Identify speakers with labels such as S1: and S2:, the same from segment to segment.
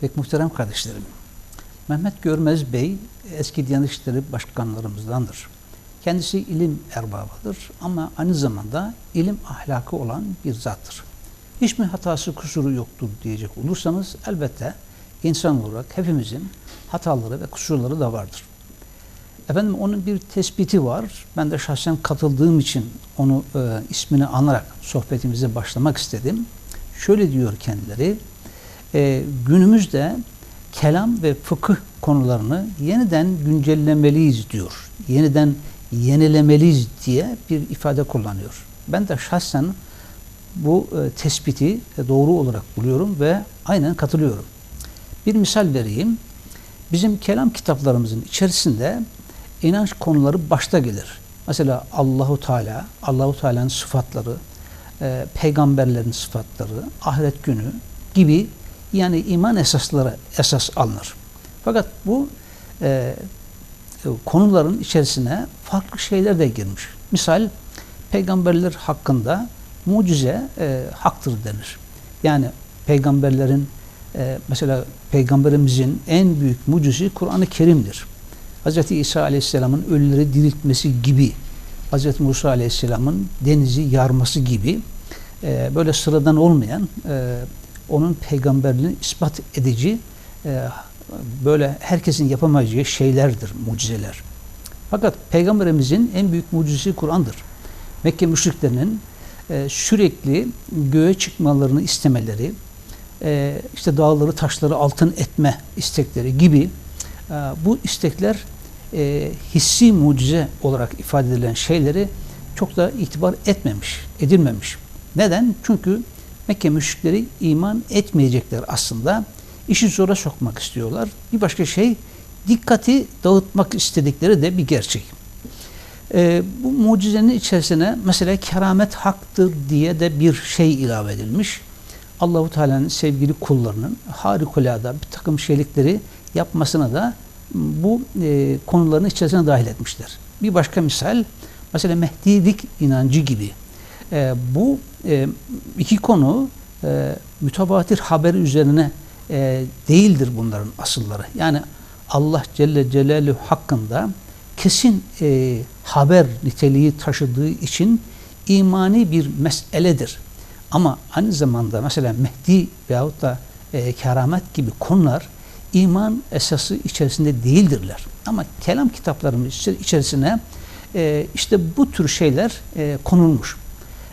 S1: Pek muhterem kardeşlerim, Mehmet Görmez Bey eski Diyanet İşleri başkanlarımızdandır. Kendisi ilim erbabıdır ama aynı zamanda ilim ahlakı olan bir zattır. Hiç mi hatası kusuru yoktur diyecek olursanız elbette insan olarak hepimizin hataları ve kusurları da vardır. Efendim onun bir tespiti var. Ben de şahsen katıldığım için onu e, ismini anarak sohbetimize başlamak istedim. Şöyle diyor kendileri, e, günümüzde kelam ve fıkıh konularını yeniden güncellemeliyiz diyor. Yeniden yenilemeliyiz diye bir ifade kullanıyor. Ben de şahsen bu e, tespiti doğru olarak buluyorum ve aynen katılıyorum. Bir misal vereyim. Bizim kelam kitaplarımızın içerisinde inanç konuları başta gelir. Mesela Allahu Teala, Allahu Teala'nın sıfatları, e, peygamberlerin sıfatları, ahiret günü gibi yani iman esasları esas alınır. Fakat bu e, konuların içerisine farklı şeyler de girmiş. Misal peygamberler hakkında mucize e, haktır denir. Yani peygamberlerin e, mesela peygamberimizin en büyük mucizesi Kur'an-ı Kerim'dir. Hz. İsa Aleyhisselam'ın ölüleri diriltmesi gibi, Hz. Musa Aleyhisselam'ın denizi yarması gibi e, böyle sıradan olmayan e, onun peygamberliğini ispat edici e, böyle herkesin yapamayacağı şeylerdir, mucizeler. Fakat peygamberimizin en büyük mucizesi Kur'an'dır. Mekke müşriklerinin e, sürekli göğe çıkmalarını istemeleri, e, işte dağları taşları altın etme istekleri gibi e, bu istekler e, hissi mucize olarak ifade edilen şeyleri çok da itibar etmemiş, edilmemiş. Neden? Çünkü Mekke müşrikleri iman etmeyecekler aslında. İşi zora sokmak istiyorlar. Bir başka şey dikkati dağıtmak istedikleri de bir gerçek. Ee, bu mucizenin içerisine mesela keramet haktır diye de bir şey ilave edilmiş. Allahu Teala'nın sevgili kullarının harikulade bir takım şeylikleri yapmasına da bu e, konuların içerisine dahil etmişler. Bir başka misal mesela Mehdilik inancı gibi. E, bu e, iki konu e, mütebatir haber üzerine e, değildir bunların asılları. Yani Allah Celle Celaluhu hakkında kesin e, haber niteliği taşıdığı için imani bir meseledir. Ama aynı zamanda mesela Mehdi veyahut da e, keramet gibi konular iman esası içerisinde değildirler. Ama kelam kitaplarımız içerisine e, işte bu tür şeyler e, konulmuş.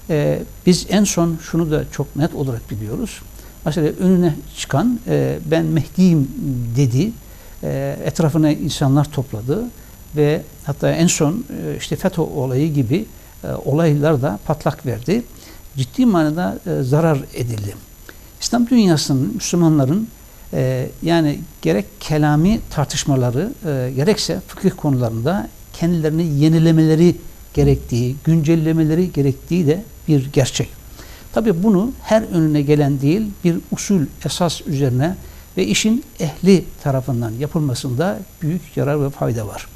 S1: E, biz en son şunu da çok net olarak biliyoruz. Mesela önüne çıkan e, ben Mehdi'yim dedi. E, etrafına insanlar topladı ve hatta en son e, işte FETÖ olayı gibi e, olaylar da patlak verdi. Ciddi manada e, zarar edildi. İslam dünyasının, Müslümanların e, yani gerek kelami tartışmaları e, gerekse fıkıh konularında kendilerini yenilemeleri gerektiği, güncellemeleri gerektiği de bir gerçek. Tabi bunu her önüne gelen değil bir usul esas üzerine ve işin ehli tarafından yapılmasında büyük yarar ve fayda var.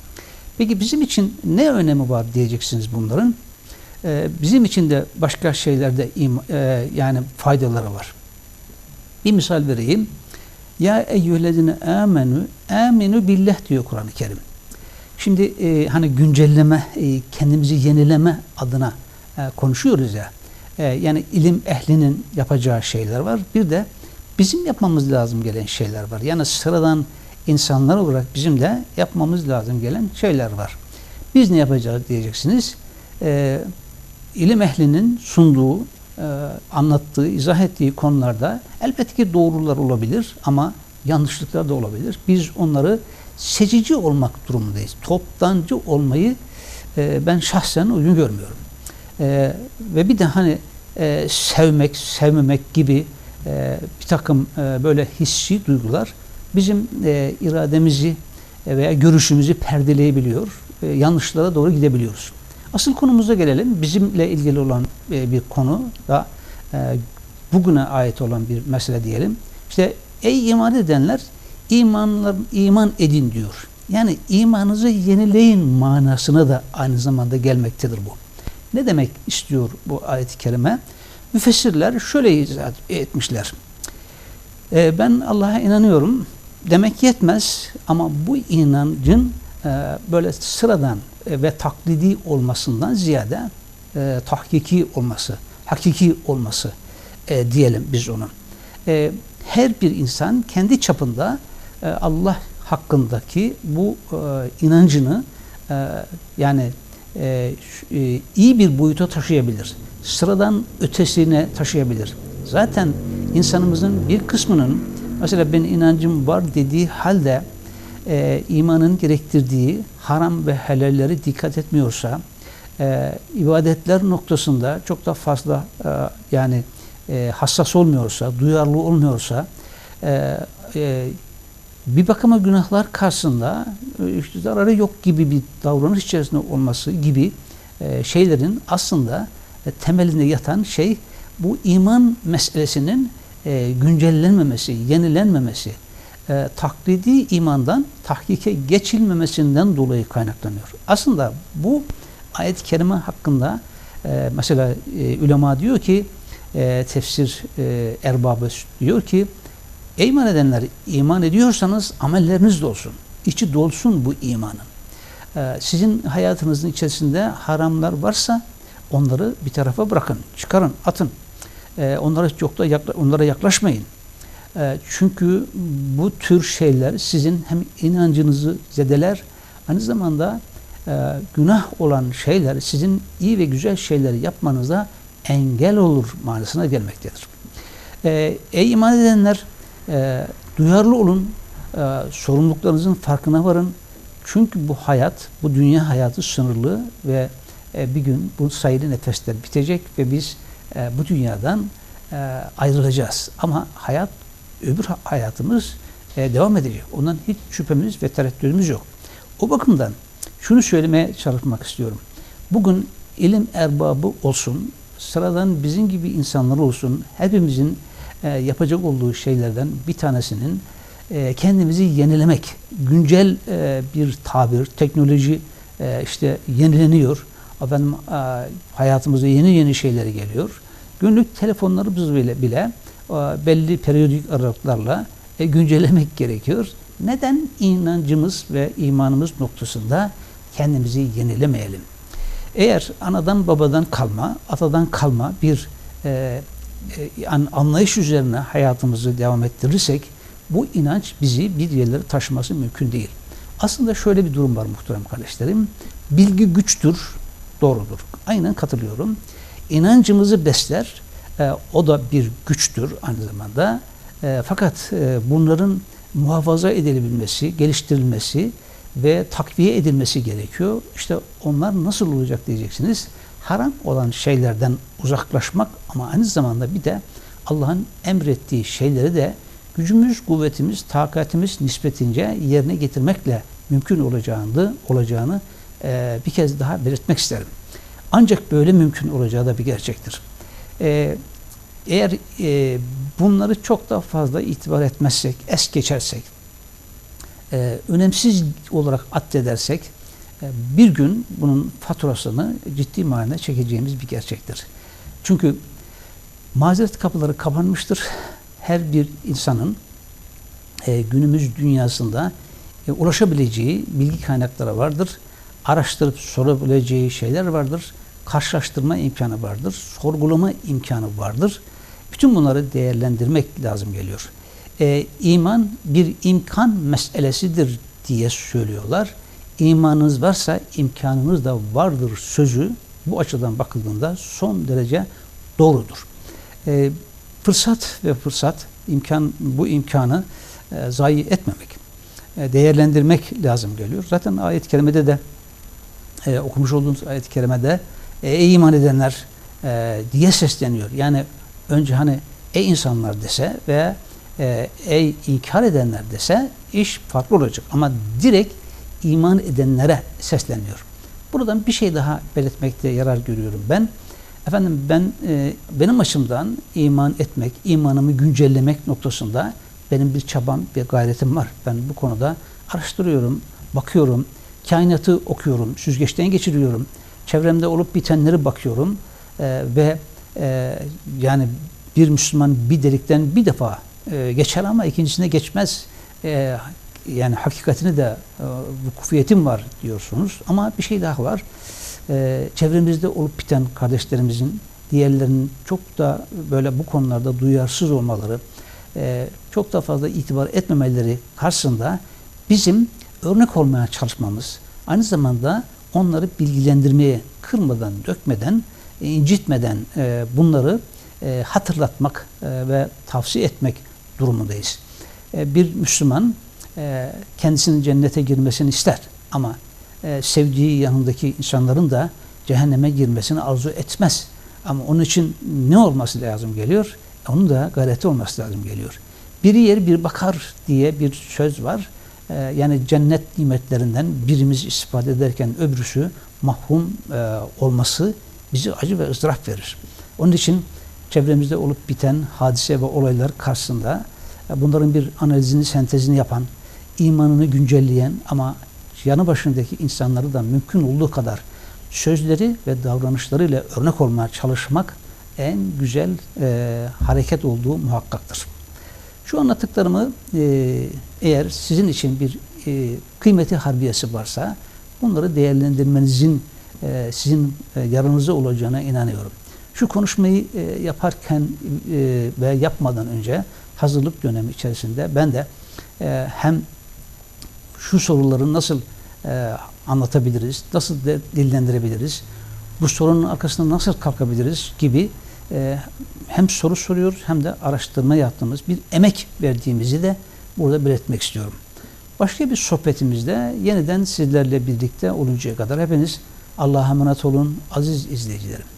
S1: Peki bizim için ne önemi var diyeceksiniz bunların. Ee, bizim için de başka şeylerde e, yani faydaları var. Bir misal vereyim. Ya eyyühellezine amenu aminu billah diyor Kur'an-ı Kerim. Şimdi e, hani güncelleme, e, kendimizi yenileme adına konuşuyoruz ya. E, yani ilim ehlinin yapacağı şeyler var. Bir de bizim yapmamız lazım gelen şeyler var. Yani sıradan insanlar olarak bizim de yapmamız lazım gelen şeyler var. Biz ne yapacağız diyeceksiniz. E, ilim ehlinin sunduğu, e, anlattığı, izah ettiği konularda elbette ki doğrular olabilir ama yanlışlıklar da olabilir. Biz onları seçici olmak durumundayız. Toptancı olmayı e, ben şahsen uygun görmüyorum. E, ve bir de hani e, sevmek, sevmemek gibi e, bir takım e, böyle hissi duygular bizim e, irademizi e, veya görüşümüzü perdeleyebiliyor. E, yanlışlara doğru gidebiliyoruz. Asıl konumuza gelelim. Bizimle ilgili olan e, bir konu da e, bugüne ait olan bir mesele diyelim. İşte ey iman edenler imanlar iman edin diyor. Yani imanınızı yenileyin manasına da aynı zamanda gelmektedir bu. Ne demek istiyor bu ayet-i kerime? Müfessirler şöyle izah etmişler. E, ben Allah'a inanıyorum demek yetmez ama bu inancın e, böyle sıradan e, ve taklidi olmasından ziyade e, tahkiki olması, hakiki olması e, diyelim biz onun. E, her bir insan kendi çapında e, Allah hakkındaki bu e, inancını e, yani e, e, iyi bir boyuta taşıyabilir. Sıradan ötesine taşıyabilir. Zaten insanımızın bir kısmının mesela ben inancım var dediği halde e, imanın gerektirdiği haram ve helalleri dikkat etmiyorsa e, ibadetler noktasında çok da fazla e, yani e, hassas olmuyorsa, duyarlı olmuyorsa e, e, bir bakıma günahlar karşısında e, işte zararı yok gibi bir davranış içerisinde olması gibi e, şeylerin aslında e, temelinde yatan şey bu iman meselesinin güncellenmemesi, yenilenmemesi, taklidi imandan tahkike geçilmemesinden dolayı kaynaklanıyor. Aslında bu ayet-i kerime hakkında mesela ulema diyor ki tefsir erbabı diyor ki ey iman edenler iman ediyorsanız amelleriniz de olsun. İçi dolsun bu imanın. E, sizin hayatınızın içerisinde haramlar varsa onları bir tarafa bırakın, çıkarın, atın. E, onlara çok da onlara yaklaşmayın. E, çünkü bu tür şeyler sizin hem inancınızı zedeler, aynı zamanda e, günah olan şeyler sizin iyi ve güzel şeyleri yapmanıza engel olur manasına gelmektedir. Ey iman edenler e, duyarlı olun, e, sorumluluklarınızın farkına varın. Çünkü bu hayat, bu dünya hayatı sınırlı ve e, bir gün bu sayılı nefesler bitecek ve biz e, bu dünyadan e, ayrılacağız. Ama hayat, öbür hayatımız e, devam edecek. Ondan hiç şüphemiz ve tereddütümüz yok. O bakımdan şunu söylemeye çalışmak istiyorum. Bugün ilim erbabı olsun, sıradan bizim gibi insanlar olsun, hepimizin e, yapacak olduğu şeylerden bir tanesinin e, kendimizi yenilemek. Güncel e, bir tabir, teknoloji işte yenileniyor. Efendim, e, hayatımıza yeni yeni şeyler geliyor. Günlük telefonlarımız bile, bile belli periyodik aralıklarla güncellemek gerekiyor. Neden inancımız ve imanımız noktasında kendimizi yenilemeyelim? Eğer anadan babadan kalma, atadan kalma bir e, anlayış üzerine hayatımızı devam ettirirsek bu inanç bizi bir yerlere taşıması mümkün değil. Aslında şöyle bir durum var muhterem kardeşlerim. Bilgi güçtür, doğrudur. Aynen katılıyorum. İnancımızı besler, e, o da bir güçtür aynı zamanda. E, fakat e, bunların muhafaza edilebilmesi, geliştirilmesi ve takviye edilmesi gerekiyor. İşte onlar nasıl olacak diyeceksiniz. Haram olan şeylerden uzaklaşmak ama aynı zamanda bir de Allah'ın emrettiği şeyleri de gücümüz, kuvvetimiz, takatimiz nispetince yerine getirmekle mümkün olacağını, olacağını e, bir kez daha belirtmek isterim. Ancak böyle mümkün olacağı da bir gerçektir. E, eğer e, bunları çok da fazla itibar etmezsek, es geçersek, e, önemsiz olarak addedersek e, bir gün bunun faturasını ciddi manada çekeceğimiz bir gerçektir. Çünkü mazeret kapıları kapanmıştır. Her bir insanın e, günümüz dünyasında e, ulaşabileceği bilgi kaynakları vardır. Araştırıp sorabileceği şeyler vardır. Karşılaştırma imkanı vardır. Sorgulama imkanı vardır. Bütün bunları değerlendirmek lazım geliyor e, iman bir imkan meselesidir diye söylüyorlar. İmanınız varsa imkanınız da vardır sözü bu açıdan bakıldığında son derece doğrudur. E, fırsat ve fırsat imkan bu imkanı e, zayi etmemek, e, değerlendirmek lazım geliyor. Zaten ayet-i kerimede de e, okumuş olduğunuz ayet-i kerimede e, ey iman edenler e, diye sesleniyor. Yani önce hani ey insanlar dese veya e, ey inkar edenler dese iş farklı olacak. Ama direkt iman edenlere sesleniyor. Buradan bir şey daha belirtmekte yarar görüyorum ben. Efendim ben e, benim açımdan iman etmek, imanımı güncellemek noktasında benim bir çabam ve gayretim var. Ben bu konuda araştırıyorum, bakıyorum, kainatı okuyorum, süzgeçten geçiriyorum. Çevremde olup bitenleri bakıyorum e, ve e, yani bir Müslüman bir delikten bir defa e, geçer ama ikincisine geçmez. E, yani hakikatini de e, vukufiyetim var diyorsunuz. Ama bir şey daha var. E, çevremizde olup biten kardeşlerimizin diğerlerinin çok da böyle bu konularda duyarsız olmaları, e, çok da fazla itibar etmemeleri karşısında bizim örnek olmaya çalışmamız, aynı zamanda onları bilgilendirmeye, kırmadan, dökmeden, incitmeden e, bunları hatırlatmak ve tavsiye etmek durumundayız. Bir Müslüman e, kendisinin cennete girmesini ister ama e, sevdiği yanındaki insanların da cehenneme girmesini arzu etmez. Ama onun için ne olması lazım geliyor? Onun da gayreti olması lazım geliyor. Biri yer bir bakar diye bir söz var. Ee, yani cennet nimetlerinden birimiz istifade ederken öbürüsü mahrum e, olması bizi acı ve ızdırap verir. Onun için çevremizde olup biten hadise ve olaylar karşısında e, bunların bir analizini, sentezini yapan, imanını güncelleyen ama yanı başındaki insanları da mümkün olduğu kadar sözleri ve davranışlarıyla örnek olmaya çalışmak en güzel e, hareket olduğu muhakkaktır. Şu anlattıklarımı e, eğer sizin için bir e, kıymeti harbiyesi varsa bunları değerlendirmenizin e, sizin e, yararınıza olacağına inanıyorum. Şu konuşmayı e, yaparken e, ve yapmadan önce hazırlık dönemi içerisinde ben de e, hem şu soruları nasıl e, anlatabiliriz, nasıl de, dillendirebiliriz, bu sorunun arkasında nasıl kalkabiliriz gibi e, hem soru soruyoruz hem de araştırma yaptığımız bir emek verdiğimizi de burada belirtmek istiyorum. Başka bir sohbetimizde yeniden sizlerle birlikte oluncaya kadar hepiniz Allah'a emanet olun aziz izleyicilerim.